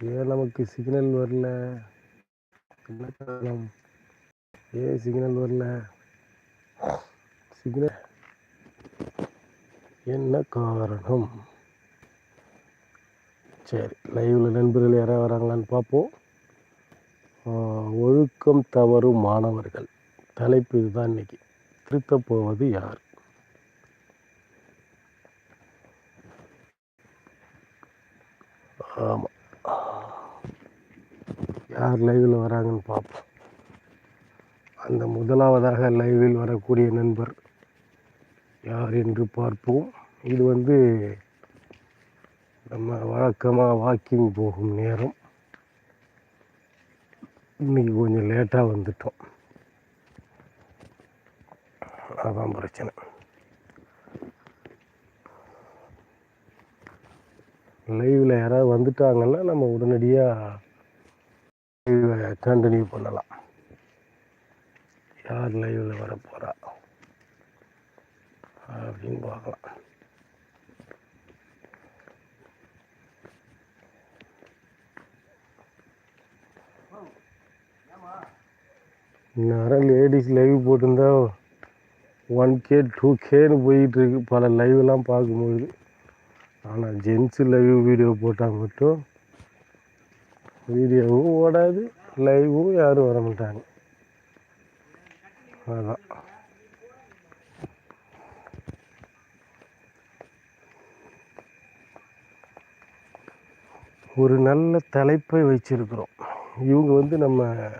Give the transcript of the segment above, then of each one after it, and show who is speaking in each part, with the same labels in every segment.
Speaker 1: ஏன் நமக்கு சிக்னல் வரல? என்ன காரணம்? ஏன் சிக்னல் வரல? சிக்னல் என்ன காரணம்? சரி லைவில் நண்பர்கள் யாராவது வராங்களான்னு பார்ப்போம். ஒழுக்கம் தவறும் மாணவர்கள். தலைப்பு இதுதான் இன்னைக்கு. திருத்தப் போவது யார்? ஆமாம் யார் லைவில் வராங்கன்னு பார்ப்போம். அந்த முதலாவதாக லைவில் வரக்கூடிய நண்பர் யார் என்று பார்ப்போம். இது வந்து நம்ம வழக்கமாக வாக்கிங் போகும் நேரம். இன்னைக்கு கொஞ்சம் லேட்டாக வந்துட்டோம். அதான் பிரச்சனை. லைவில் யாராவது வந்துட்டாங்கன்னா நம்ம உடனடியாக கண்டினியூ பண்ணலாம் யார் லைவில் வர போகிறா அப்படின்னு பார்க்கலாம். நேரம் லேடிஸ் லைவ் போட்டிருந்தா ஒன் கே டூ கேன்னு போயிட்டுருக்கு பல லைவ்லாம் பார்க்கும்பொழுது. ஆனால் ஜென்ஸு லைவ் வீடியோ போட்டால் மட்டும் வீடியோவும் ஓடாது. லைவும் யாரும் வர மாட்டாங்க. அதான். ஒரு நல்ல தலைப்பை வச்சிருக்கிறோம். இவங்க வந்து நம்ம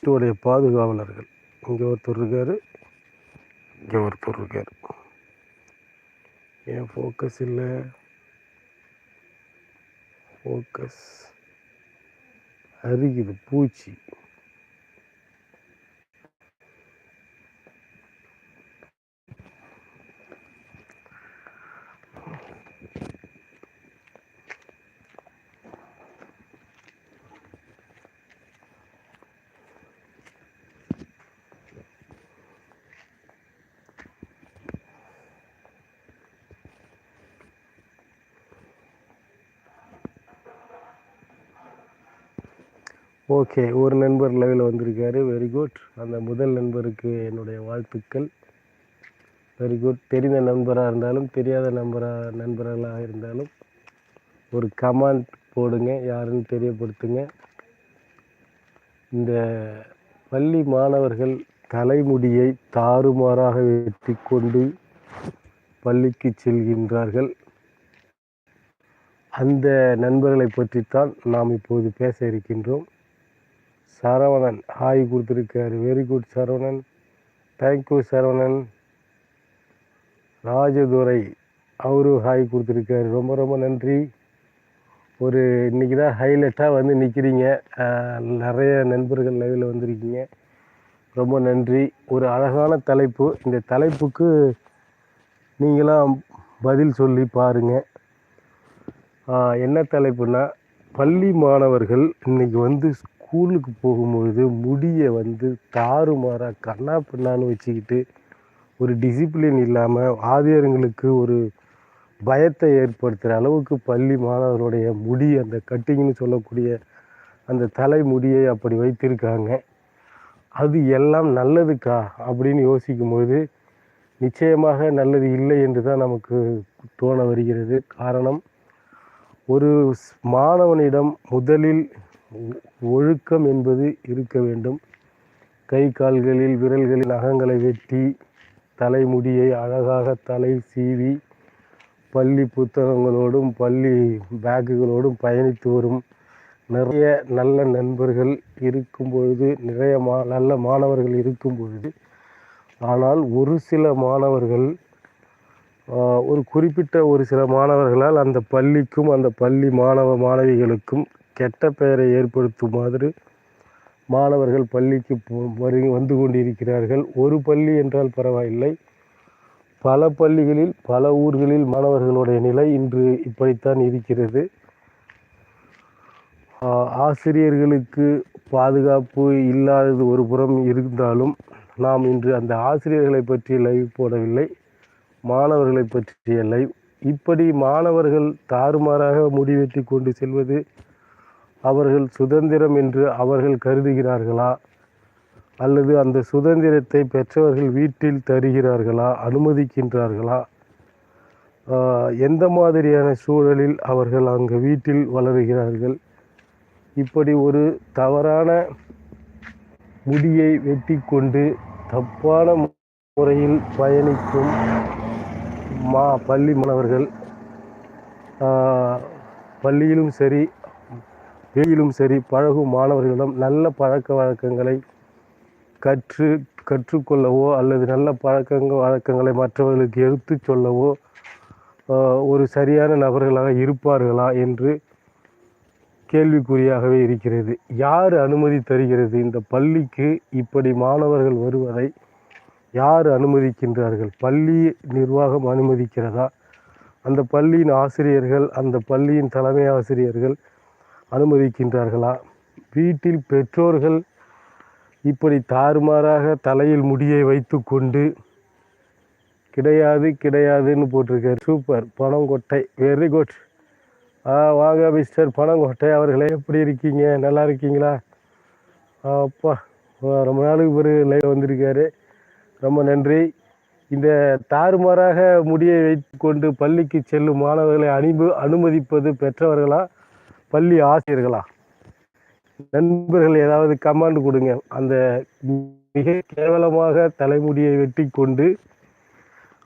Speaker 1: உடைய பாதுகாவலர்கள். இங்கே ஒருத்தர் இருக்கார். இங்கே ஒருத்தர் இருக்கார். ஏன் ஃபோக்கஸ் இல்லை? ஃபோக்கஸ் அரிக்குது பூச்சி. ஓகே ஒரு நண்பர் லெவலில் வந்திருக்காரு. வெரி குட் அந்த முதல் நண்பருக்கு என்னுடைய வாழ்த்துக்கள். வெரி குட் தெரிந்த நண்பராக இருந்தாலும் தெரியாத நண்பராக நண்பர்களாக இருந்தாலும் ஒரு கமாண்ட் போடுங்க. யாருன்னு தெரியப்படுத்துங்க. இந்த பள்ளி மாணவர்கள் தலைமுடியை தாறுமாறாக வெட்டி கொண்டு பள்ளிக்கு செல்கின்றார்கள். அந்த நண்பர்களை பற்றித்தான் நாம் இப்போது பேச இருக்கின்றோம். சரவணன். ஹாய் கொடுத்துருக்காரு. Very good Saravanan. Thank you Saravanan. Rajadurai அவரு ஹாய் கொடுத்துருக்காரு. ரொம்ப ரொம்ப நன்றி. ஒரு இன்றைக்கி தான் ஹைலைட்டாக வந்து நிற்கிறீங்க நிறைய நண்பர்கள் லைவில் வந்திருக்கீங்க. ரொம்ப நன்றி. ஒரு அழகான தலைப்பு. இந்த தலைப்புக்கு நீங்களாம் பதில் சொல்லி பாருங்கள் என்ன தலைப்புனா பள்ளி மாணவர்கள் இன்றைக்கி வந்து ஸ்கூலுக்கு போகும்பொழுது முடியை வந்து தாறுமாறாக கண்ணா பின்னான்னு வச்சுக்கிட்டு ஒரு டிசிப்ளின் இல்லாமல் ஆதியர்களுக்கு ஒரு பயத்தை ஏற்படுத்துகிற அளவுக்கு பள்ளி மாணவர்களுடைய முடி அந்த கட்டிங்னு சொல்லக்கூடிய அந்த தலைமுடியை அப்படி வைத்திருக்காங்க. அது எல்லாம் நல்லதுக்கா? அப்படின்னு யோசிக்கும்போது நிச்சயமாக நல்லது இல்லை என்று தான் நமக்கு தோண வருகிறது. காரணம் ஒரு மாணவனிடம் முதலில் ஒழுக்கம் என்பது இருக்க வேண்டும். கை கால்களில் விரல்களில் நகங்களை வெட்டி தலைமுடியை அழகாக தலை சீவி பள்ளி புத்தகங்களோடும் பள்ளி பேக்குகளோடும் பயணித்து வரும் நிறைய நல்ல நண்பர்கள் இருக்கும் பொழுது நிறைய மா நல்ல மாணவர்கள் இருக்கும் பொழுது ஆனால் ஒரு சில மாணவர்கள் ஒரு குறிப்பிட்ட ஒரு சில மாணவர்களால் அந்த பள்ளிக்கும் அந்த பள்ளி மாணவ மாணவிகளுக்கும் கெட்ட பெயரை ஏற்படுத்தும் மாதிரி மாணவர்கள் பள்ளிக்கு போ- வரு வந்து கொண்டிருக்கிறார்கள். ஒரு பள்ளி என்றால் பரவாயில்லை. பல பள்ளிகளில் பல ஊர்களில் மாணவர்களுடைய நிலை இன்று இப்படித்தான் இருக்கிறது. ஆசிரியர்களுக்கு பாதுகாப்பு இல்லாதது ஒரு புறம் இருந்தாலும் நாம் இன்று அந்த ஆசிரியர்களை பற்றி லைவ் போடவில்லை. மாணவர்களை பற்றிய லைவ் இப்படி மாணவர்கள் தாறுமாறாக முடிவெட்டி கொண்டு செல்வது அவர்கள் சுதந்திரம் என்று அவர்கள் கருதுகிறார்களா? அல்லது அந்த சுதந்திரத்தை பெற்றவர்கள் வீட்டில் தருகிறார்களா? அனுமதிக்கின்றார்களா? எந்த மாதிரியான சூழலில் அவர்கள் அங்கு வீட்டில் வளருகிறார்கள்? இப்படி ஒரு தவறான முடியை வெட்டி கொண்டு தப்பான முறையில் பயணிக்கும் மா பள்ளி மாணவர்கள் பள்ளியிலும் சரி வெளியிலும் சரி பழகும் மாணவர்களிடம் நல்ல பழக்க வழக்கங்களை கற்று கற்றுக்கொள்ளவோ அல்லது நல்ல பழக்கங்க வழக்கங்களை மற்றவர்களுக்கு எடுத்துச் சொல்லவோ ஒரு சரியான நபர்களாக இருப்பார்களா என்று கேள்விக்குறியாகவே இருக்கிறது. யார் அனுமதி தருகிறது? இந்த பள்ளிக்கு இப்படி மாணவர்கள் வருவதை யார் அனுமதிக்கின்றார்கள்? பள்ளி நிர்வாகம் அனுமதிக்கிறதா? அந்த பள்ளியின் ஆசிரியர்கள் அந்த பள்ளியின் தலைமை ஆசிரியர்கள் அனுமதிக்கின்றார்களா? வீட்டில் பெற்றோர்கள் இப்படி தாறுமாறாக தலையில் முடியை வைத்துக்கொண்டு கிடையாது கிடையாதுன்னு போட்டிருக்கார். சூப்பர். பணங்கொட்டை வெரி குட் ஆ வாங்க மிஸ்டர் பணங்கொட்டை அவர்களே எப்படி இருக்கீங்க? நல்லா இருக்கீங்களா? அப்பா ரொம்ப நாளுக்கு பிறகு லைவ் வந்திருக்காரு. ரொம்ப நன்றி. இந்த தாறுமாறாக முடியை வைத்துக்கொண்டு பள்ளிக்கு செல்லும் மாணவர்களை அனுமதி அனுமதிப்பது பெற்றவர்களாக பள்ளி ஆசிரியர்களா? நண்பர்கள் ஏதாவது கமாண்ட் கொடுங்க. அந்த மிக கேவலமாக தலைமுடியை வெட்டி கொண்டு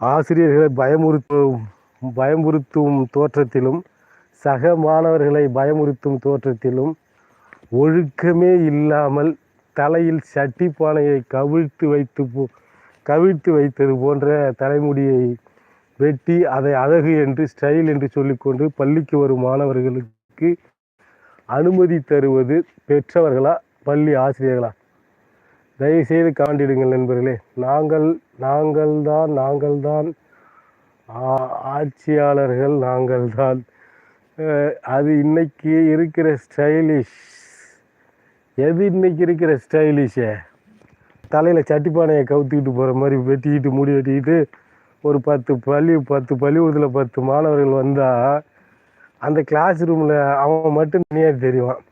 Speaker 1: ஆசிரியர்களை பயமுறுத்தும் பயமுறுத்தும் தோற்றத்திலும் சக மாணவர்களை பயமுறுத்தும் தோற்றத்திலும் ஒழுக்கமே இல்லாமல் தலையில் சட்டி பானையை கவிழ்த்து வைத்து போ- கவிழ்த்து வைத்தது போன்ற தலைமுடியை வெட்டி அதை அழகு என்று ஸ்டைல் என்று சொல்லிக்கொண்டு பள்ளிக்கு வரும் மாணவர்களுக்கு அனுமதி தருவது பெற்றவர்களா பள்ளி ஆசிரியர்களா? தயவுசெய்து காண்டிடுங்கள் நண்பர்களே நாங்கள் நாங்கள்தான் நாங்கள்தான் ஆ- ஆட்சியாளர்கள் நாங்கள்தான். தான் அது இன்னைக்கு இருக்கிற ஸ்டைலிஷ். எது இன்னைக்கு இருக்கிற ஸ்டைலிஷே? தலையில் சட்டிப்பானையை கவுத்துக்கிட்டு போகிற மாதிரி வெட்டிக்கிட்டு முடி வெட்டிக்கிட்டு ஒரு பத்து பள்ளி பத்து பள்ளிக்கூடத்தில் பத்து மாணவர்கள் வந்தால் அந்த கிளாஸ் ரூமில் அவன் மட்டும் தனியாக தெரிவான்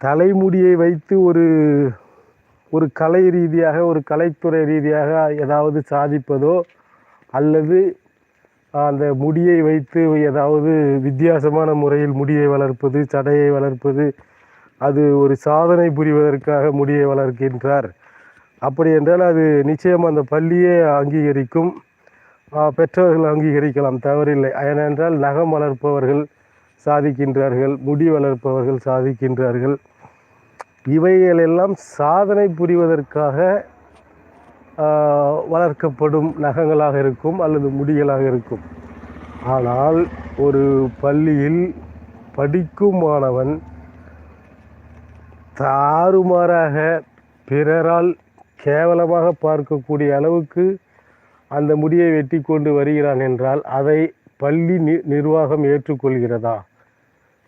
Speaker 1: தலைமுடியை வைத்து ஒரு ஒரு கலை ரீதியாக ஒரு கலைத்துறை ரீதியாக ஏதாவது சாதிப்பதோ அல்லது அந்த முடியை வைத்து ஏதாவது வித்தியாசமான முறையில் முடியை வளர்ப்பது சடையை வளர்ப்பது அது ஒரு சாதனை புரிவதற்காக முடியை வளர்க்கின்றார். அப்படி என்றால் அது நிச்சயம் அந்த பள்ளியே அங்கீகரிக்கும். பெற்றவர்கள் அங்கீகரிக்கலாம் தவறில்லை. ஏனென்றால் நகம் வளர்ப்பவர்கள் சாதிக்கின்றார்கள் முடி வளர்ப்பவர்கள் சாதிக்கின்றார்கள். இவைகளெல்லாம் சாதனை புரிவதற்காக வளர்க்கப்படும் நகங்களாக இருக்கும் அல்லது முடிகளாக இருக்கும். ஆனால் ஒரு பள்ளியில் படிக்கும் மாணவன் தாறுமாறாக பிறரால் கேவலமாக பார்க்கக்கூடிய அளவுக்கு அந்த முடியை வெட்டி கொண்டு வருகிறான் என்றால் அதை பள்ளி நி- நிர்வாகம் ஏற்றுக்கொள்கிறதா?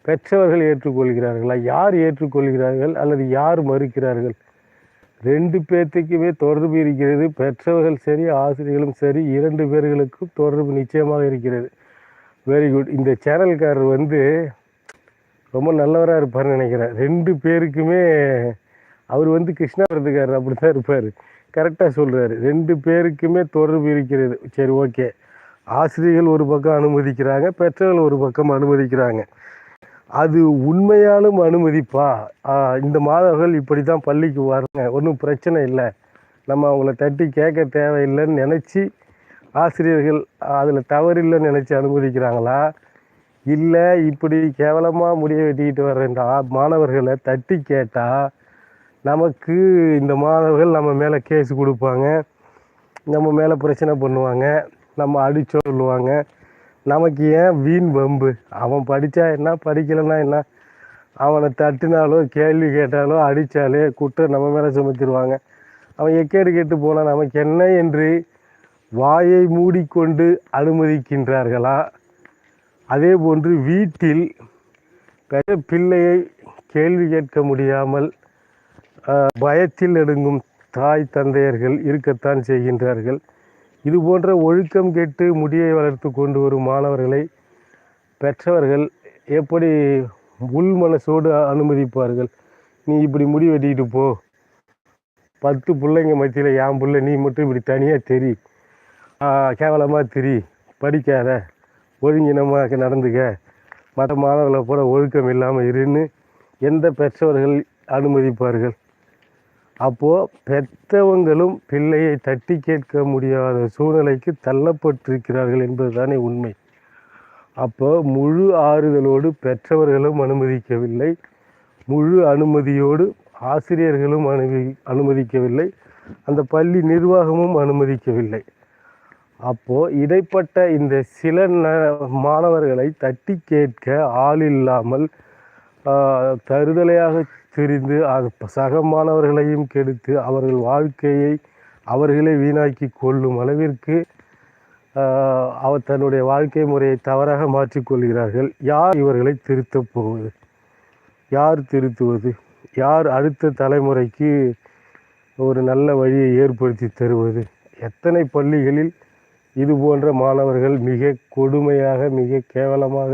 Speaker 1: பெற்றவர்கள் ஏற்றுக்கொள்கிறார்களா? யார் ஏற்றுக்கொள்கிறார்கள் அல்லது யார் மறுக்கிறார்கள்? ரெண்டு பேர்த்துக்குமே தொடர்பு இருக்கிறது. பெற்றவர்கள் சரி ஆசிரியர்களும் சரி இரண்டு பேர்களுக்கும் தொடர்பு நிச்சயமாக இருக்கிறது. வெரி குட் இந்த சேனல்காரர் வந்து ரொம்ப நல்லவராக இருப்பார்னு நினைக்கிறேன். ரெண்டு பேருக்குமே அவர் வந்து கிருஷ்ணாபுரத்துக்காரர் அப்படி தான் இருப்பார். கரெக்டாக சொல்கிறாரு ரெண்டு பேருக்குமே தொடர்பு இருக்கிறது. சரி ஓகே. ஆசிரியர்கள் ஒரு பக்கம் அனுமதிக்கிறாங்க பெற்றோர்கள் ஒரு பக்கம் அனுமதிக்கிறாங்க. அது உண்மையாலும் அனுமதிப்பா? இந்த மாணவர்கள் இப்படி தான் பள்ளிக்கு வராங்க. ஒன்றும் பிரச்சனை இல்லை. நம்ம அவங்கள தட்டி கேட்க தேவையில்லைன்னு நினச்சி ஆசிரியர்கள் அதில் தவறில்லைன்னு நினச்சி அனுமதிக்கிறாங்களா? இல்லை இப்படி கேவலமாக முடிய வெட்டிக்கிட்டு வர்ற இந்த மாணவர்களை தட்டி கேட்டால் நமக்கு இந்த மாணவர்கள் நம்ம மேலே கேஸ் கொடுப்பாங்க. நம்ம மேலே பிரச்சனை பண்ணுவாங்க. நம்ம அடிச்சோ சொல்லுவாங்க. நமக்கு ஏன் வீண் வம்பு? அவன் படித்தா என்ன? படிக்கலைன்னா என்ன? அவனை தட்டினாலோ கேள்வி கேட்டாலோ அடித்தாலே குற்றம் நம்ம மேலே சுமத்திடுவாங்க அவன் எக்கேடு கேட்டு போனால் நமக்கு என்ன என்று வாயை மூடிக்கொண்டு அனுமதிக்கின்றார்களா? அதே போன்று வீட்டில் பெரிய பிள்ளையை கேள்வி கேட்க முடியாமல் பயத்தில் நடுங்கும் தாய் தந்தையர்கள் இருக்கத்தான் செய்கின்றார்கள். இது போன்ற ஒழுக்கம் கெட்டு முடியை வளர்த்து கொண்டு வரும் மாணவர்களை பெற்றவர்கள் எப்படி உள் மனசோடு அனுமதிப்பார்கள்? நீ இப்படி முடி வெட்டிக்கிட்டு போ. பத்து பிள்ளைங்க மத்தியில் என் பிள்ளை நீ மட்டும் இப்படி தனியாக தெரி. கேவலமாக திரி. படிக்காத. ஒழுங்கினமாக நடந்துக்க. மற்ற மாணவர்களை போல ஒழுக்கம் இல்லாமல் இருன்னு எந்த பெற்றவர்கள் அனுமதிப்பார்கள்? அப்போது பெற்றவங்களும் பிள்ளையை தட்டி கேட்க முடியாத சூழ்நிலைக்கு தள்ளப்பட்டிருக்கிறார்கள் என்பது தானே உண்மை. அப்போ முழு ஆறுதலோடு பெற்றவர்களும் அனுமதிக்கவில்லை. முழு அனுமதியோடு ஆசிரியர்களும் அனுமதி அனுமதிக்கவில்லை. அந்த பள்ளி நிர்வாகமும் அனுமதிக்கவில்லை. அப்போது இடைப்பட்ட இந்த சில ந மாணவர்களை தட்டி கேட்க ஆள் இல்லாமல் தருதலையாக தெரிந்து அது சக மாணவர்களையும் கெடுத்து அவர்கள் வாழ்க்கையை அவர்களே வீணாக்கி கொள்ளும் அளவிற்கு அவர் தன்னுடைய வாழ்க்கை முறையை தவறாக மாற்றிக்கொள்கிறார்கள் யார் இவர்களை திருத்தப் போவது? யார் திருத்துவது? யார் அடுத்த தலைமுறைக்கு ஒரு நல்ல வழியை ஏற்படுத்தி தருவது? எத்தனை பள்ளிகளில் இது போன்ற மாணவர்கள் மிக கொடுமையாக மிக கேவலமாக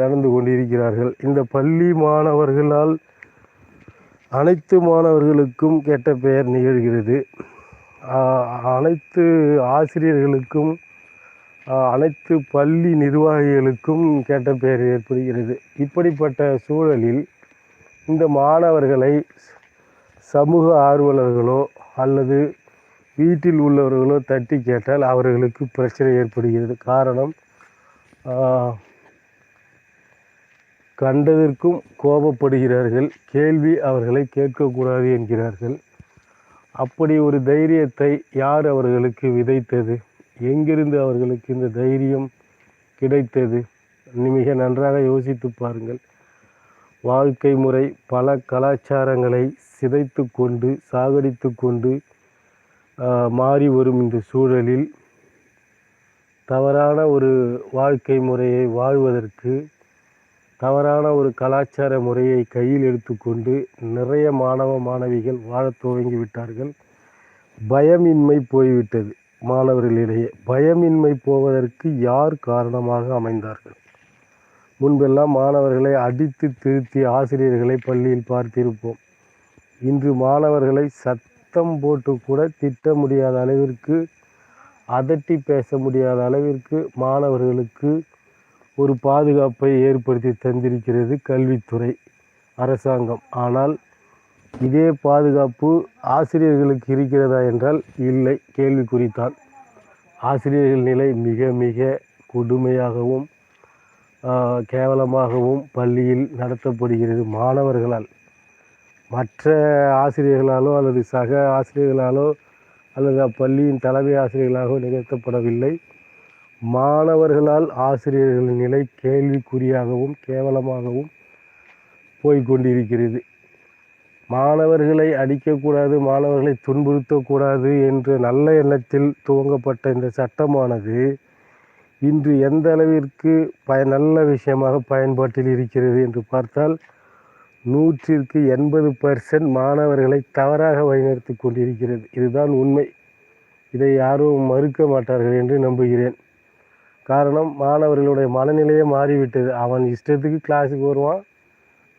Speaker 1: நடந்து கொண்டிருக்கிறார்கள். இந்த பள்ளி மாணவர்களால் அனைத்து மாணவர்களுக்கும் கெட்ட பெயர் நிகழ்கிறது. அனைத்து ஆசிரியர்களுக்கும் அனைத்து பள்ளி நிர்வாகிகளுக்கும் கெட்ட பெயர் ஏற்படுகிறது. இப்படிப்பட்ட சூழலில் இந்த மாணவர்களை சமூக ஆர்வலர்களோ அல்லது வீட்டில் உள்ளவர்களோ தட்டி கேட்டால் அவர்களுக்கு பிரச்சனை ஏற்படுகிறது. காரணம் கண்டதற்கும் கோபப்படுகிறார்கள். கேள்வி அவர்களை கேட்கக்கூடாது என்கிறார்கள். அப்படி ஒரு தைரியத்தை யார் அவர்களுக்கு விதைத்தது? எங்கிருந்து அவர்களுக்கு இந்த தைரியம் கிடைத்தது? மிக நன்றாக யோசித்து பாருங்கள். வாழ்க்கை முறை பல கலாச்சாரங்களை சிதைத்து கொண்டு சாகடித்து கொண்டு மாறி வரும் இந்த சூழலில் தவறான ஒரு வாழ்க்கை முறையை வாழ்வதற்கு தவறான ஒரு கலாச்சார முறையை கையில் எடுத்துக்கொண்டு நிறைய மாணவ மாணவிகள் வாழத் துவங்கி விட்டார்கள் பயமின்மை போய்விட்டது மாணவர்களிடையே. பயமின்மை போவதற்கு யார் காரணமாக அமைந்தார்கள்? முன்பெல்லாம் மாணவர்களை அடித்து திருத்தி ஆசிரியர்களை பள்ளியில் பார்த்திருப்போம். இன்று மாணவர்களை சத்தம் போட்டு கூட திட்ட முடியாத அளவிற்கு அதட்டி பேச முடியாத அளவிற்கு மாணவர்களுக்கு ஒரு பாதுகாப்பை ஏற்படுத்தி தந்திருக்கிறது கல்வித்துறை அரசாங்கம். ஆனால் இதே பாதுகாப்பு ஆசிரியர்களுக்கு இருக்கிறதா என்றால் இல்லை கேள்விக்குறித்தான் ஆசிரியர்கள் நிலை மிக மிக கொடுமையாகவும் கேவலமாகவும் பள்ளியில் நடத்தப்படுகிறது மாணவர்களால். மற்ற ஆசிரியர்களாலோ அல்லது சக ஆசிரியர்களாலோ அல்லது அப்பள்ளியின் தலைமை ஆசிரியர்களாகவோ நிகழ்த்தப்படவில்லை. மாணவர்களால் ஆசிரியர்களின் நிலை கேள்விக்குறியாகவும் கேவலமாகவும் போய்கொண்டிருக்கிறது மாணவர்களை அடிக்கக்கூடாது மாணவர்களை துன்புறுத்தக்கூடாது என்ற நல்ல எண்ணத்தில் துவங்கப்பட்ட இந்த சட்டமானது இன்று எந்த அளவிற்கு பய நல்ல விஷயமாக பயன்பாட்டில் இருக்கிறது என்று பார்த்தால் நூற்றிற்கு எண்பது பர்சன்ட் மாணவர்களை தவறாக வழிநடத்தி கொண்டிருக்கிறது. இதுதான் உண்மை. இதை யாரும் மறுக்க மாட்டார்கள் என்று நம்புகிறேன். காரணம் மாணவர்களுடைய மனநிலையே மாறிவிட்டது. அவன் இஷ்டத்துக்கு கிளாஸுக்கு வருவான்.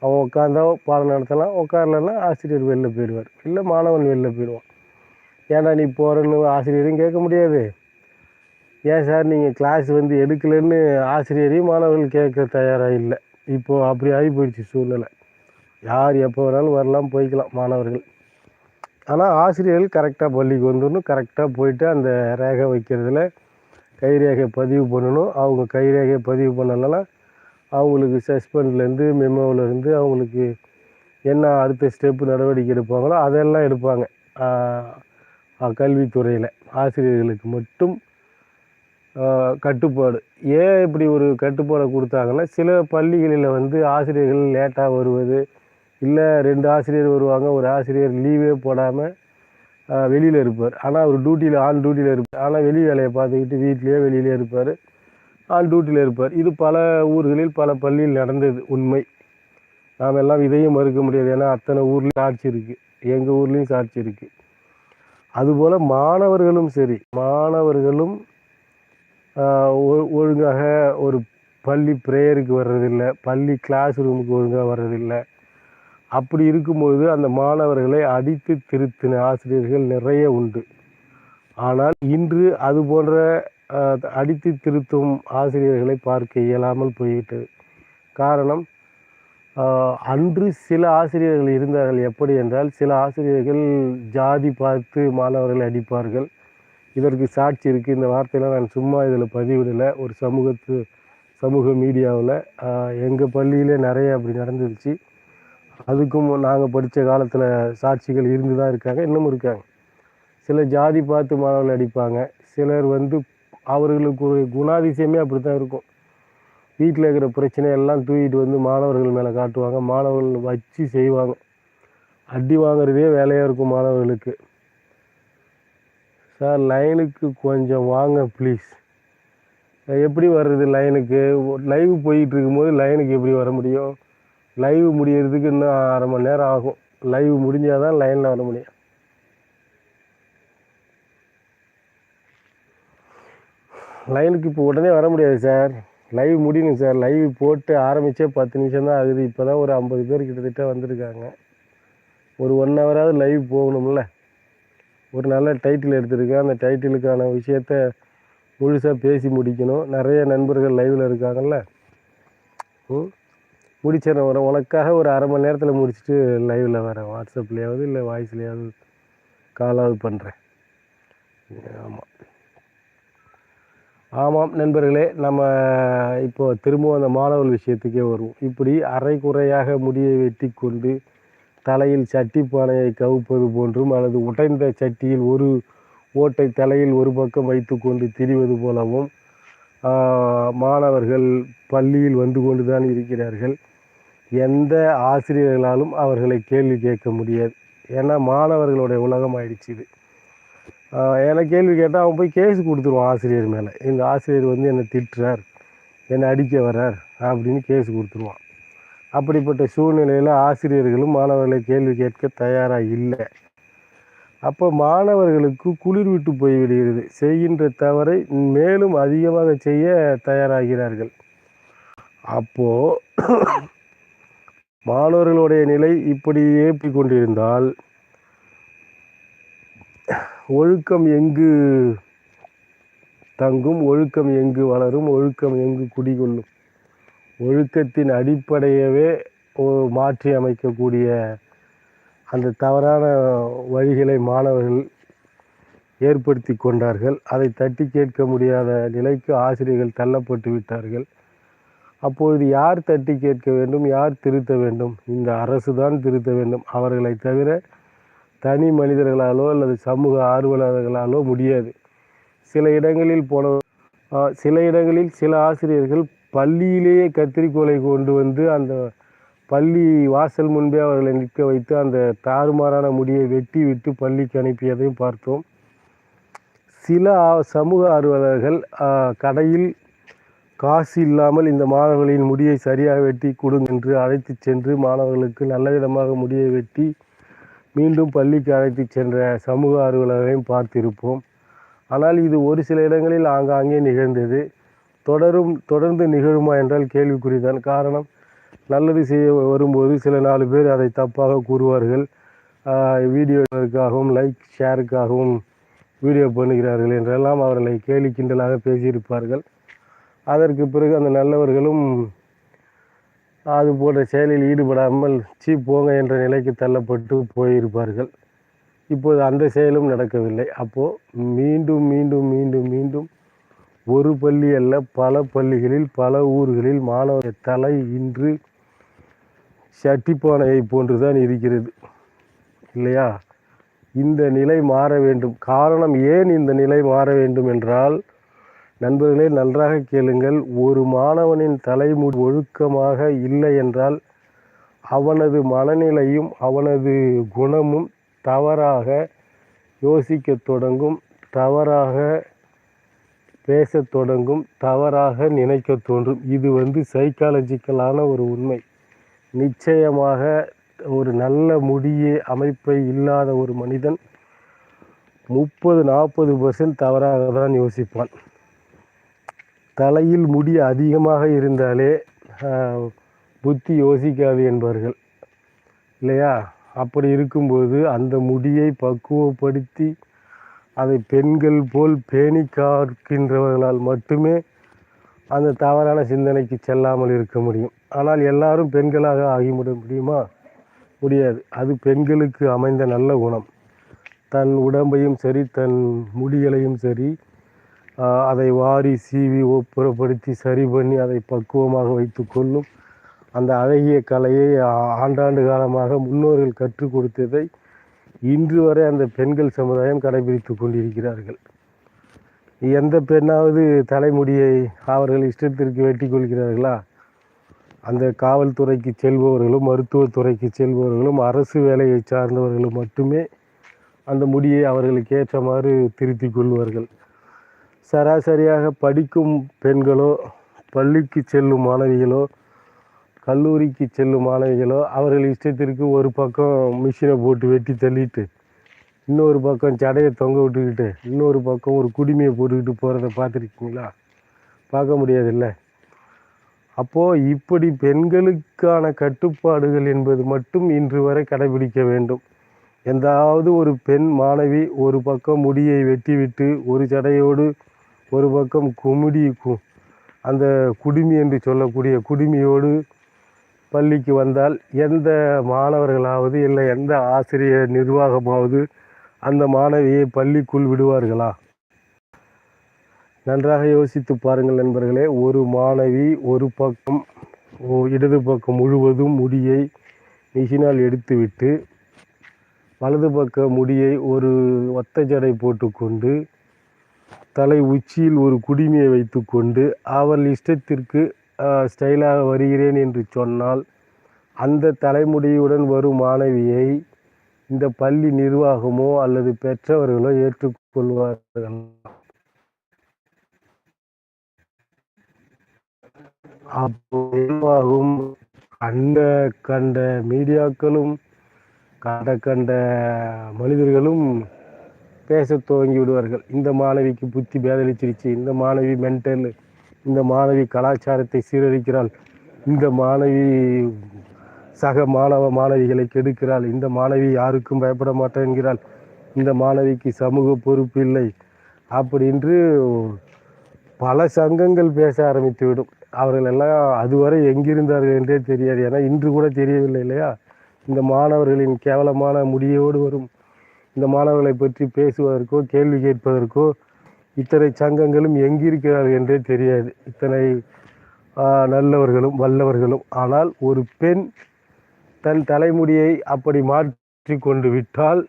Speaker 1: அவன் உட்காந்தா பாடம் நடத்தலாம். உட்காரலன்னா ஆசிரியர் வெளில போயிடுவார். இல்லை மாணவன் வெளில போயிடுவான். ஏன்டா நீ போகிறன்னு ஆசிரியரையும் கேட்க முடியாது. ஏன் சார் நீங்கள் கிளாஸ் வந்து எடுக்கலைன்னு ஆசிரியரையும் மாணவர்கள் கேட்க தயாராக இல்லை. இப்போது அப்படி ஆகி போயிடுச்சு சூழ்நிலை. யார் எப்போ வேணாலும் வரலாம் போய்க்கலாம் மாணவர்கள். ஆனால் ஆசிரியர்கள் கரெக்டாக பள்ளிக்கு வந்துடணும். கரெக்டாக போயிட்டு அந்த ரேகை வைக்கிறதுல கைரேகை பதிவு பண்ணணும். அவங்க கைரேகை பதிவு பண்ணலைன்னா அவங்களுக்கு சஸ்பெண்ட்லேருந்து மெமோவிலேருந்து அவங்களுக்கு என்ன அடுத்த ஸ்டெப்பு நடவடிக்கை எடுப்பாங்களோ அதெல்லாம் எடுப்பாங்க. கல்வித்துறையில் ஆசிரியர்களுக்கு மட்டும் கட்டுப்பாடு. ஏன் இப்படி ஒரு கட்டுப்பாடை கொடுத்தாங்கன்னா சில பள்ளிகளில் வந்து ஆசிரியர்கள் லேட்டாக வருவது இல்லை ரெண்டு ஆசிரியர் வருவாங்க ஒரு ஆசிரியர் லீவே போடாமல் வெளியில் இருப்பார். ஆனால் அவர் டியூட்டியில் ஆன் டியூட்டியில் இருப்பார். ஆனால் வெளி வேலையை பார்த்துக்கிட்டு வீட்லேயே வெளியிலே இருப்பார். ஆன் டியூட்டியில் இருப்பார். இது பல ஊர்களில் பல பள்ளியில் நடந்தது உண்மை. நாம் எல்லாம் இதையும் மறுக்க முடியாது. ஏன்னா அத்தனை ஊர்லேயும் சாட்சி இருக்குது எங்கள் ஊர்லேயும் சாட்சி இருக்குது அதுபோல் மாணவர்களும் சரி. மாணவர்களும் ஒ- ஒழுங்காக ஒரு பள்ளி ப்ரேயருக்கு வர்றதில்லை. பள்ளி கிளாஸ் ரூமுக்கு ஒழுங்காக வர்றதில்லை. அப்படி இருக்கும்பொழுது அந்த மாணவர்களை அடித்து திருத்தின ஆசிரியர்கள் நிறைய உண்டு. ஆனால் இன்று அது போன்ற அடித்து திருத்தும் ஆசிரியர்களை பார்க்க இயலாமல் போய்விட்டது. காரணம் அன்று சில ஆசிரியர்கள் இருந்தார்கள். எப்படி என்றால் சில ஆசிரியர்கள் ஜாதி பார்த்து மாணவர்களை அடிப்பார்கள். இதற்கு சாட்சி இருக்குது இந்த வார்த்தையெல்லாம் நான் சும்மா இதில் பதிவிடலை. ஒரு சமூகத்து சமூக மீடியாவில் எங்கள் பள்ளியிலே நிறைய அப்படி நடந்துருச்சு. அதுக்கும் நாங்கள் படித்த காலத்தில் சாட்சிகள் இருந்து தான் இருக்காங்க இன்னமும் இருக்காங்க. சில ஜாதி பார்த்து மாணவர்கள் அடிப்பாங்க சிலர் வந்து அவர்களுக்கு ஒரு குணாதிசயமே அப்படி தான் இருக்கும். வீட்டில் இருக்கிற பிரச்சனையெல்லாம் தூக்கிட்டு வந்து மாணவர்கள் மேலே காட்டுவாங்க மாணவர்கள் வச்சு செய்வாங்க. அடி வாங்குறதே வேலையாக இருக்கும் மாணவர்களுக்கு. சார் லைனுக்கு கொஞ்சம் வாங்க ப்ளீஸ் எப்படி வர்றது லைனுக்கு? லைவ் போயிட்டு இருக்கும்போது லைனுக்கு எப்படி வர முடியும்? லைவ் முடியறதுக்கு இன்னும் அரை மணி நேரம் ஆகும். லைவ் முடிஞ்சால் தான் லைனில் வர முடியும். லைனுக்கு இப்போ உடனே வர முடியாது சார் லைவ் முடியணும் சார் லைவ் போட்டு ஆரம்பித்தே பத்து நிமிஷம் தான் ஆகுது. இப்போ தான் ஒரு ஐம்பது பேர் கிட்டத்தட்ட வந்திருக்காங்க. ஒரு ஒன் ஹவராவது லைவ் போகணும்ல. ஒரு நல்ல டைட்டில் எடுத்திருக்கேன் அந்த டைட்டிலுக்கான விஷயத்த முழுசாக பேசி முடிக்கணும். நிறைய நண்பர்கள் லைவில் இருக்காங்கல்ல. ம்? முடிச்சிடறேன். வரேன் உனக்காக ஒரு அரை மணி நேரத்தில் முடிச்சுட்டு லைவில் வரேன். வாட்ஸ்அப்லேயாவது இல்லை வாய்ஸ்லேயாவது காலாவது பண்ணுறேன் ஆமாம் ஆமாம் நண்பர்களே நம்ம இப்போ திரும்பவும் அந்த மாணவர் விஷயத்துக்கே வருவோம். இப்படி அரைகுறையாக முடியை வெட்டி கொண்டு தலையில் சட்டி பானையை கவுப்பது போன்றும் அல்லது உடைந்த சட்டியில் ஒரு ஓட்டை தலையில் ஒரு பக்கம் வைத்துக்கொண்டு திரிவது போலவும் மாணவர்கள் பள்ளியில் வந்து கொண்டு தான் இருக்கிறார்கள். எந்த ஆசிரியர்களாலும் அவர்களை கேள்வி கேட்க முடியாது. ஏன்னா மாணவர்களுடைய உலகம் ஆயிடுச்சு இது ஏன்னா கேள்வி கேட்டால் அவன் போய் கேஸ் கொடுத்துருவான் ஆசிரியர் மேலே. இந்த ஆசிரியர் வந்து என்னை திட்டுறார். என்னை அடிக்க வர்றார் அப்படின்னு கேஸ் கொடுத்துருவான். அப்படிப்பட்ட சூழ்நிலையில் ஆசிரியர்களும் மாணவர்களை கேள்வி கேட்க தயாராக இல்லை. அப்போ மாணவர்களுக்கு குளிர் விட்டு போய்விடுகிறது செய்கின்ற தவறை மேலும் அதிகமாக செய்ய தயாராகிறார்கள். அப்போது மாணவர்களுடைய நிலை இப்படி கொண்டிருந்தால் ஒழுக்கம் எங்கு தங்கும் ஒழுக்கம் எங்கு வளரும் ஒழுக்கம் எங்கு குடிகொள்ளும்? ஒழுக்கத்தின் அடிப்படையவே மாற்றி அமைக்கக்கூடிய அந்த தவறான வழிகளை மாணவர்கள் ஏற்படுத்தி கொண்டார்கள். அதை தட்டி கேட்க முடியாத நிலைக்கு ஆசிரியர்கள் தள்ளப்பட்டு விட்டார்கள். அப்பொழுது யார் தட்டி கேட்க வேண்டும்? யார் திருத்த வேண்டும்? இந்த அரசு தான் திருத்த வேண்டும். அவர்களை தவிர தனி மனிதர்களாலோ அல்லது சமூக ஆர்வலர்களாலோ முடியாது. சில இடங்களில் போன சில இடங்களில் சில ஆசிரியர்கள் பள்ளியிலேயே கத்திரிக்கோலை கொண்டு வந்து அந்த பள்ளி வாசல் முன்பே அவர்களை நிற்க வைத்து அந்த தாறுமாறான முடியை வெட்டி விட்டு பள்ளிக்கு அனுப்பியதையும் பார்த்தோம். சில சமூக ஆர்வலர்கள் கடையில் காசு இல்லாமல் இந்த மாணவர்களின் முடியை சரியாக வெட்டி கொடுங்க என்று அழைத்து சென்று மாணவர்களுக்கு நல்ல விதமாக முடியை வெட்டி மீண்டும் பள்ளிக்கு அழைத்து சென்ற சமூக அலுவலர்களையும் பார்த்திருப்போம். ஆனால் இது ஒரு சில இடங்களில் ஆங்காங்கே நிகழ்ந்தது. தொடரும் தொடர்ந்து நிகழுமா என்றால் கேள்விக்குறிதான். காரணம் நல்லது செய்ய வரும்போது சில நாலு பேர் அதை தப்பாக கூறுவார்கள். ஆஹ் வீடியோவிற்காகவும் லைக் ஷேருக்காகவும் வீடியோ பண்ணுகிறார்கள் என்றெல்லாம் அவர்களை கேலி கிண்டலாக பேசியிருப்பார்கள். அதற்கு பிறகு அந்த நல்லவர்களும் அது போன்ற செயலில் ஈடுபடாமல் சீ போங்க என்ற நிலைக்கு தள்ளப்பட்டு போயிருப்பார்கள். இப்போது அந்த செயலும் நடக்கவில்லை. அப்போது மீண்டும் மீண்டும் மீண்டும் மீண்டும் ஒரு பள்ளி அல்ல பல பள்ளிகளில் பல ஊர்களில் மாணவர் தலை இன்று சட்டிப்பானையை போன்றுதான் இருக்கிறது. இல்லையா? இந்த நிலை மாற வேண்டும். காரணம் ஏன் இந்த நிலை மாற வேண்டும் என்றால் நண்பர்களே நன்றாக கேளுங்கள். ஒரு மாணவனின் தலைமுடி ஒழுக்கமாக இல்லை என்றால் அவனது மனநிலையும் அவனது குணமும் தவறாக யோசிக்க தொடங்கும் தவறாக பேசத் தொடங்கும் தவறாக நினைக்கத் தோன்றும். இது வந்து சைக்காலஜிக்கலான ஒரு உண்மை. நிச்சயமாக ஒரு நல்ல முடிய அமைப்பை இல்லாத ஒரு மனிதன் முப்பது நாற்பது பர்சன்ட் தவறாக தான் யோசிப்பான். தலையில் முடி அதிகமாக இருந்தாலே புத்தி யோசிக்காது என்பார்கள். இல்லையா? அப்படி இருக்கும்போது அந்த முடியை பக்குவப்படுத்தி அதை பெண்கள் போல் பேணி காக்கின்றவர்களால் மட்டுமே அந்த தவறான சிந்தனைக்கு செல்லாமல் இருக்க முடியும். ஆனால் எல்லாரும் பெண்களாக ஆகிவிட முடியுமா? முடியாது. அது பெண்களுக்கு அமைந்த நல்ல குணம். தன் உடம்பையும் சரி தன் முடிகளையும் சரி அதை வாரி சீவி புறப்படுத்தி சரி பண்ணி அதை பக்குவமாக வைத்துக்கொள்ளும் அந்த அழகிய கலையை ஆண்டாண்டு காலமாக முன்னோர்கள் கற்றுக் கொடுத்ததை இன்று வரை அந்த பெண்கள் சமுதாயம் கடைபிடித்து கொண்டிருக்கிறார்கள். எந்த பெண்ணாவது தலைமுடியை அவர்கள் இஷ்டத்திற்கு வெட்டி கொள்கிறார்களா? அந்த காவல்துறைக்கு செல்பவர்களும் மருத்துவத்துறைக்கு செல்பவர்களும் அரசு வேலையை சார்ந்தவர்களும் மட்டுமே அந்த முடியை அவர்களுக்கு ஏற்றமாறு திருத்திக் கொள்வார்கள். சராசரியாக படிக்கும் பெண்களோ பள்ளிக்கு செல்லும் மாணவிகளோ கல்லூரிக்கு செல்லும் மாணவிகளோ அவர்கள் இஷ்டத்திற்கு ஒரு பக்கம் மிஷினை போட்டு வெட்டி தள்ளிட்டு இன்னொரு பக்கம் சடையை தொங்க விட்டுக்கிட்டு இன்னொரு பக்கம் ஒரு குடிமையை போட்டுக்கிட்டு போகிறத பார்த்துருக்கீங்களா? பார்க்க முடியாதுல்ல. அப்போது இப்படி பெண்களுக்கான கட்டுப்பாடுகள் என்பது மட்டும் இன்று வரை கடைபிடிக்க வேண்டும். எந்தாவது ஒரு பெண் மாணவி ஒரு பக்கம் முடியை வெட்டிவிட்டு ஒரு சடையோடு ஒரு பக்கம் குமுடி கு அந்த குடுமி என்று சொல்லக்கூடிய குடுமியோடு பள்ளிக்கு வந்தால் எந்த மாணவர்களாவது இல்லை எந்த ஆசிரியர் நிர்வாகமாவது அந்த மாணவியை பள்ளிக்குள் விடுவார்களா? நன்றாக யோசித்து பாருங்கள் நண்பர்களே ஒரு மாணவி ஒரு பக்கம் இடது பக்கம் முழுவதும் முடியை மிஷினால் எடுத்துவிட்டு வலது பக்க முடியை ஒரு ஒத்த ஜடை போட்டுக்கொண்டு தலை உச்சியில் ஒரு குடுமியை வைத்துக்கொண்டு அவள் இஷ்டத்திற்கு ஸ்டைலாக வருகிறேன் என்று சொன்னால் அந்த தலைமுடியுடன் வரும் மாணவியை இந்த பள்ளி நிர்வாகமோ அல்லது பெற்றவர்களோ ஏற்றுக்கொள்வார்கள். அப்போ நிர்வாகம் கண்ட கண்ட மீடியாக்களும் கண்ட கண்ட மனிதர்களும் பேசத் துவங்கி விடுவார்கள். இந்த மாணவிக்கு புத்தி பேதளிச்சிருச்சு. இந்த மாணவி மென்டல் இந்த மாணவி கலாச்சாரத்தை சீரழிக்கிறாள். இந்த மாணவி சக மாணவ மாணவிகளை கெடுக்கிறாள். இந்த மாணவி யாருக்கும் பயப்பட மாட்டேங்கிறாள் இந்த மாணவிக்கு சமூக பொறுப்பு இல்லை. அப்படின்று பல சங்கங்கள் பேச ஆரம்பித்து விடும் அவர்கள் எல்லாம் அதுவரை எங்கிருந்தார்கள் என்றே தெரியாது. ஏன்னா இன்று கூட தெரியவில்லை இல்லையா? இந்த மாணவர்களின் கேவலமான முடியோடு வரும். இந்த மாணவர்களை பற்றி பேசுவதற்கோ கேள்வி கேட்பதற்கோ இத்தனை சங்கங்களும் எங்கிருக்கிறார்கள் என்றே தெரியாது. இத்தனை நல்லவர்களும் வல்லவர்களும். ஆனால் ஒரு பெண் தன் தலைமுடியை அப்படி மாற்றி கொண்டு விட்டால்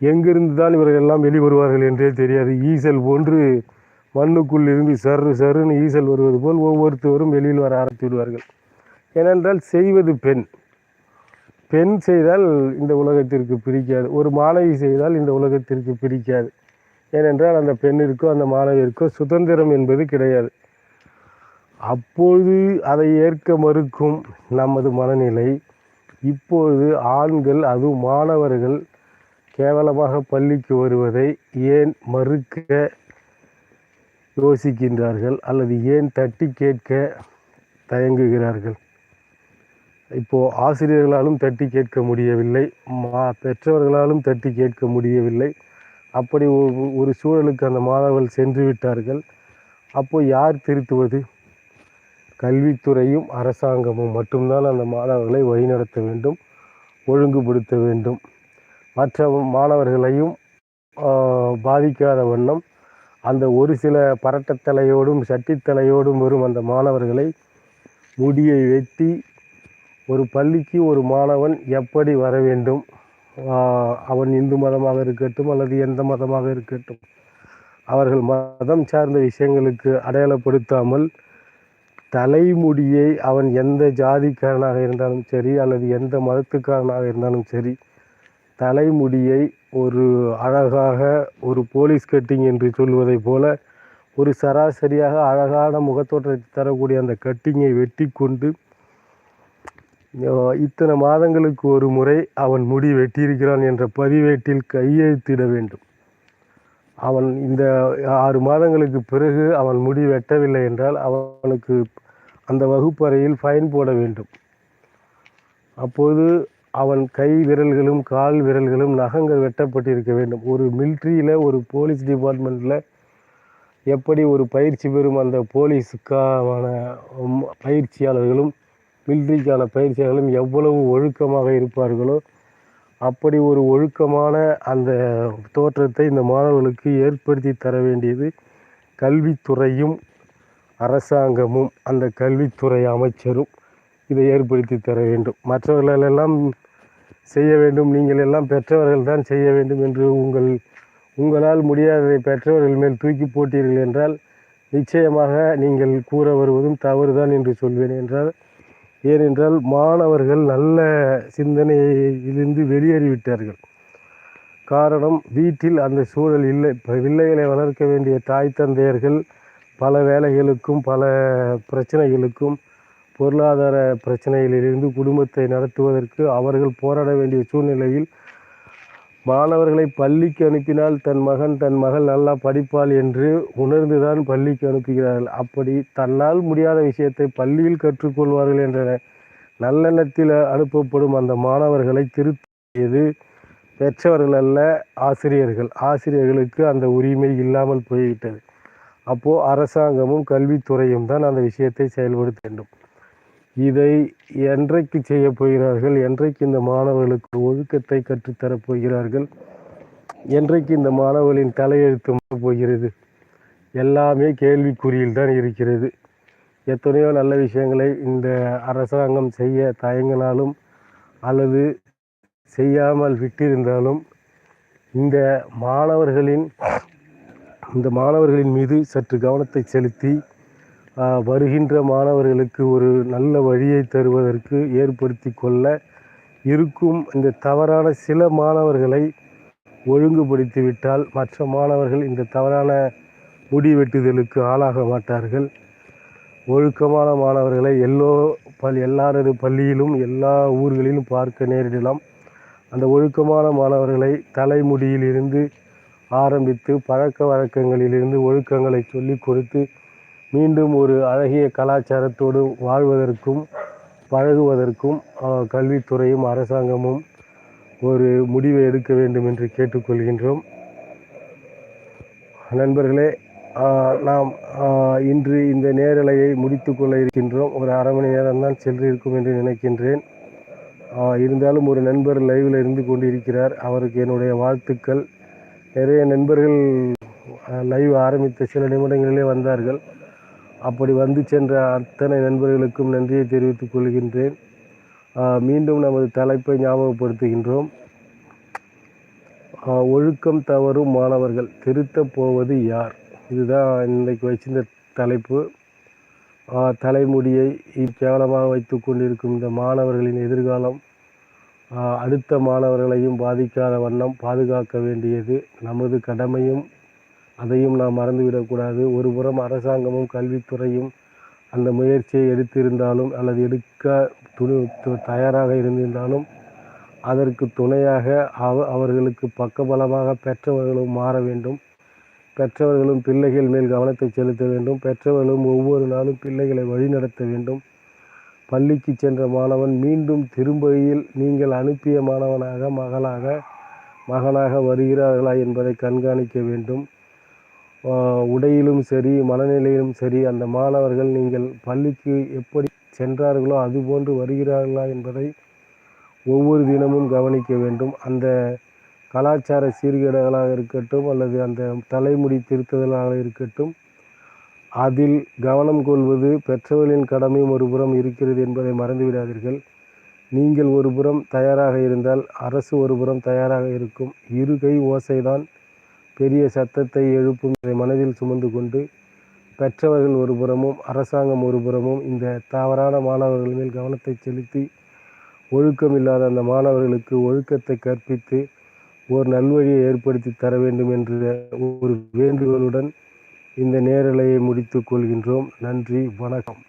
Speaker 1: எங்கிருந்து தான் இவர்கள் எல்லாம் வெளிவருவார்கள் என்றே தெரியாது. ஈசல் போன்று மண்ணுக்குள் இருந்து சரு சருன்னு ஈசல் வருவது போல் ஒவ்வொருத்தவரும் வெளியில் வர ஆரம்பித்து விடுவார்கள். ஏனென்றால் செய்வது பெண். பெண் செய்தால் இந்த உலகத்திற்கு பிடிக்காது ஒரு மாணவி செய்தால் இந்த உலகத்திற்கு பிடிக்காது ஏனென்றால் அந்த பெண்ணிற்கோ அந்த மாணவிற்கோ சுதந்திரம் என்பது கிடையாது. அப்போது அதை ஏற்க மறுக்கும் நமது மனநிலை இப்போது ஆண்கள் அது மாணவர்கள் கேவலமாக பள்ளிக்கு வருவதை ஏன் மறுக்க யோசிக்கின்றார்கள்? அல்லது ஏன் தட்டி கேட்க தயங்குகிறார்கள்? இப்போது ஆசிரியர்களாலும் தட்டி கேட்க முடியவில்லை மா பெற்றவர்களாலும் தட்டி கேட்க முடியவில்லை. அப்படி ஒரு- ஒரு சூழலுக்கு அந்த மாணவர்கள் சென்று விட்டார்கள். அப்போது யார் திருத்துவது? கல்வித்துறையும் அரசாங்கமும் மட்டும்தான் அந்த மாணவர்களை வழிநடத்த வேண்டும் ஒழுங்குபடுத்த வேண்டும். மற்ற மாணவர்களையும் பாதிக்காத வண்ணம் அந்த ஒரு சில பரட்டத்தலையோடும் சட்டித்தலையோடும் வரும் அந்த மாணவர்களை முடியை வெட்டி ஒரு பள்ளிக்கு ஒரு மாணவன் எப்படி வர வேண்டும்? அவன் இந்து மதமாக இருக்கட்டும் அல்லது எந்த மதமாக இருக்கட்டும். அவர்கள் மதம் சார்ந்த விஷயங்களுக்கு அடையாளப்படுத்தாமல் தலைமுடியை அவன் எந்த ஜாதிக்காரனாக இருந்தாலும் சரி அல்லது எந்த மதத்துக்காரனாக இருந்தாலும் சரி தலைமுடியை ஒரு அழகாக ஒரு போலீஸ் கட்டிங் என்று சொல்வதைப் போல ஒரு சராசரியாக அழகான முகத்தோற்றத்தை தரக்கூடிய அந்த கட்டிங்கை வெட்டி கொண்டு இத்தனை மாதங்களுக்கு ஒரு முறை அவன் முடி வெட்டியிருக்கிறான் என்ற பதிவேட்டில் கையெழுத்திட வேண்டும். அவன் இந்த ஆறு மாதங்களுக்கு பிறகு அவன் முடி வெட்டவில்லை என்றால் அவனுக்கு அந்த வகுப்பறையில் ஃபைன் போட வேண்டும். அப்போது அவன் கை விரல்களும் கால் விரல்களும் நகங்கள் வெட்டப்பட்டிருக்க வேண்டும். ஒரு மிலிட்ரியில் ஒரு போலீஸ் டிபார்ட்மெண்ட்டில் எப்படி ஒரு பயிற்சி பெறும் அந்த போலீஸுக்கான பயிற்சியாளர்களும் மில்ட்ரிக்கான பயிற்சியாளர்களும் எவ்வளவு ஒழுக்கமாக இருப்பார்களோ அப்படி ஒரு ஒழுக்கமான அந்த தோற்றத்தை இந்த மாணவர்களுக்கு ஏற்படுத்தி தர வேண்டியது கல்வித்துறையும் அரசாங்கமும் அந்த கல்வித்துறை அமைச்சரும் இதை ஏற்படுத்தி தர வேண்டும். மற்றவர்களெல்லாம் செய்ய வேண்டும் நீங்கள் எல்லாம் பெற்றவர்கள் தான் செய்ய வேண்டும் என்று உங்கள் உங்களால் முடியாததை பெற்றவர்கள் மேல் தூக்கி போட்டீர்கள் என்றால் நிச்சயமாக நீங்கள் கூற வருவதும் தவறுதான் என்று சொல்வேன் என்றால் ஏனென்றால் மாணவர்கள் நல்ல சிந்தனையிலிருந்து வெளியேறிவிட்டார்கள். காரணம் வீட்டில் அந்த சூழல் இல்லை. இப்போ பிள்ளைகளை வளர்க்க வேண்டிய தாய் தந்தையர்கள் பல வேலைகளுக்கும் பல பிரச்சனைகளுக்கும் பொருளாதார பிரச்சனைகளிலிருந்து குடும்பத்தை நடத்துவதற்கு அவர்கள் போராட வேண்டிய சூழ்நிலையில் மாணவர்களை பள்ளிக்கு அனுப்பினால் தன் மகன் தன் மகள் நல்லா படிப்பாள் என்று உணர்ந்துதான் பள்ளிக்கு அனுப்புகிறார்கள். அப்படி தன்னால் முடியாத விஷயத்தை பள்ளியில் கற்றுக்கொள்வார்கள் என்ற நல்லெண்ணத்தில் அனுப்பப்படும் அந்த மாணவர்களை திருத்தியது பெற்றவர்கள் அல்ல ஆசிரியர்கள். ஆசிரியர்களுக்கு அந்த உரிமை இல்லாமல் போய்விட்டது. அப்போது அரசாங்கமும் கல்வித்துறையும் தான் அந்த விஷயத்தை செயல்படுத்த வேண்டும். இதை என்றைக்கு செய்ய போகிறார்கள்? என்றைக்கு இந்த மாணவர்களுக்கு ஒழுக்கத்தை கற்றுத்தரப் போகிறார்கள்? என்றைக்கு இந்த மாணவர்களின் தலையெழுத்து போகிறது? எல்லாமே கேள்விக்குறியில் தான் இருக்கிறது. எத்தனையோ நல்ல விஷயங்களை இந்த அரசாங்கம் செய்ய தயங்கினாலும் அல்லது செய்யாமல் விட்டிருந்தாலும் இந்த மாணவர்களின் இந்த மாணவர்களின் மீது சற்று கவனத்தை செலுத்தி வருகின்ற மாணவர்களுக்கு ஒரு நல்ல வழியை தருவதற்கு ஏற்படுத்தி கொள்ள இருக்கும் இந்த தவறான சில மாணவர்களை ஒழுங்குபடுத்திவிட்டால் மற்ற மாணவர்கள் இந்த தவறான முடிவெட்டுதலுக்கு ஆளாக மாட்டார்கள். ஒழுக்கமான மாணவர்களை எல்லோ பல் எல்லாரது பள்ளியிலும் எல்லா ஊர்களிலும் பார்க்க நேரிடலாம். அந்த ஒழுக்கமான மாணவர்களை தலைமுடியிலிருந்து ஆரம்பித்து பழக்க வழக்கங்களிலிருந்து ஒழுக்கங்களை சொல்லிக் கொடுத்து மீண்டும் ஒரு அழகிய கலாச்சாரத்தோடு வாழ்வதற்கும் பழகுவதற்கும் கல்வித்துறையும் அரசாங்கமும் ஒரு முடிவை எடுக்க வேண்டும் என்று கேட்டுக்கொள்கின்றோம். நண்பர்களே நாம் இன்று இந்த நேரலையை முடித்துக்கொள்ள இருக்கின்றோம். ஒரு அரை மணி நேரம் தான் சென்றிருக்கும் என்று நினைக்கின்றேன். இருந்தாலும் ஒரு நண்பர் லைவில் இருந்து கொண்டிருக்கிறார். அவருக்கு என்னுடைய வாழ்த்துக்கள். நிறைய நண்பர்கள் லைவ் ஆரம்பித்த சில நிமிடங்களிலே வந்தார்கள். அப்படி வந்து சென்ற அத்தனை நண்பர்களுக்கும் நன்றியை தெரிவித்துக் கொள்கின்றேன். மீண்டும் நமது தலைப்பை ஞாபகப்படுத்துகின்றோம். ஒழுக்கம் தவறும் மாணவர்கள் திருத்தப் போவது யார்? இதுதான் இன்றைக்கு வச்சிருந்த தலைப்பு. தலைமுடியை கேவலமாக வைத்து கொண்டிருக்கும் இந்த மாணவர்களின் எதிர்காலம் அடுத்த மாணவர்களையும் பாதிக்காத வண்ணம் பாதுகாக்க வேண்டியது நமது கடமையும். அதையும் நாம் மறந்துவிடக்கூடாது. ஒருபுறம் அரசாங்கமும் கல்வித்துறையும் அந்த முயற்சியை எடுத்திருந்தாலும் அல்லது எடுக்க துணி தயாராக இருந்திருந்தாலும் அதற்கு துணையாக அவ அவர்களுக்கு பக்கபலமாக பெற்றவர்களும் மாற வேண்டும். பெற்றவர்களும் பிள்ளைகள் மேல் கவனத்தை செலுத்த வேண்டும். பெற்றவர்களும் ஒவ்வொரு நாளும் பிள்ளைகளை வழிநடத்த வேண்டும். பள்ளிக்கு சென்ற மாணவன் மீண்டும் திரும்பையில் நீங்கள் அனுப்பிய மாணவனாக மகளாக மகனாக வருகிறார்களா என்பதை கண்காணிக்க வேண்டும். உடையிலும் சரி மனநிலையிலும் சரி அந்த மாணவர்கள் நீங்கள் பள்ளிக்கு எப்படி சென்றார்களோ அதுபோன்று வருகிறார்களா என்பதை ஒவ்வொரு தினமும் கவனிக்க வேண்டும். அந்த கலாச்சார சீர்கேடுகளாக இருக்கட்டும் அல்லது அந்த தலைமுடி திருத்துதலாக இருக்கட்டும் அதில் கவனம் கொள்வது பெற்றவர்களின் கடமையும் ஒரு புறம் இருக்கிறது என்பதை மறந்துவிடாதீர்கள். நீங்கள் ஒரு புறம் தயாராக இருந்தால் அரசு ஒரு புறம் தயாராக இருக்கும். இரு கை ஓசைதான் பெரிய சத்தத்தை எழுப்பும் இதை மனதில் சுமந்து கொண்டு பெற்றவர்கள் ஒரு புறமும் அரசாங்கம் ஒரு புறமும் இந்த தவறான மாணவர்கள் மேல் கவனத்தை செலுத்தி ஒழுக்கம் இல்லாத அந்த மாணவர்களுக்கு ஒழுக்கத்தை கற்பித்து ஒரு நல்வழியை ஏற்படுத்தி தர வேண்டும் என்ற ஒரு வேண்டுகோளுடன் இந்த நேரலையை முடித்துக் கொள்கின்றோம். நன்றி வணக்கம்.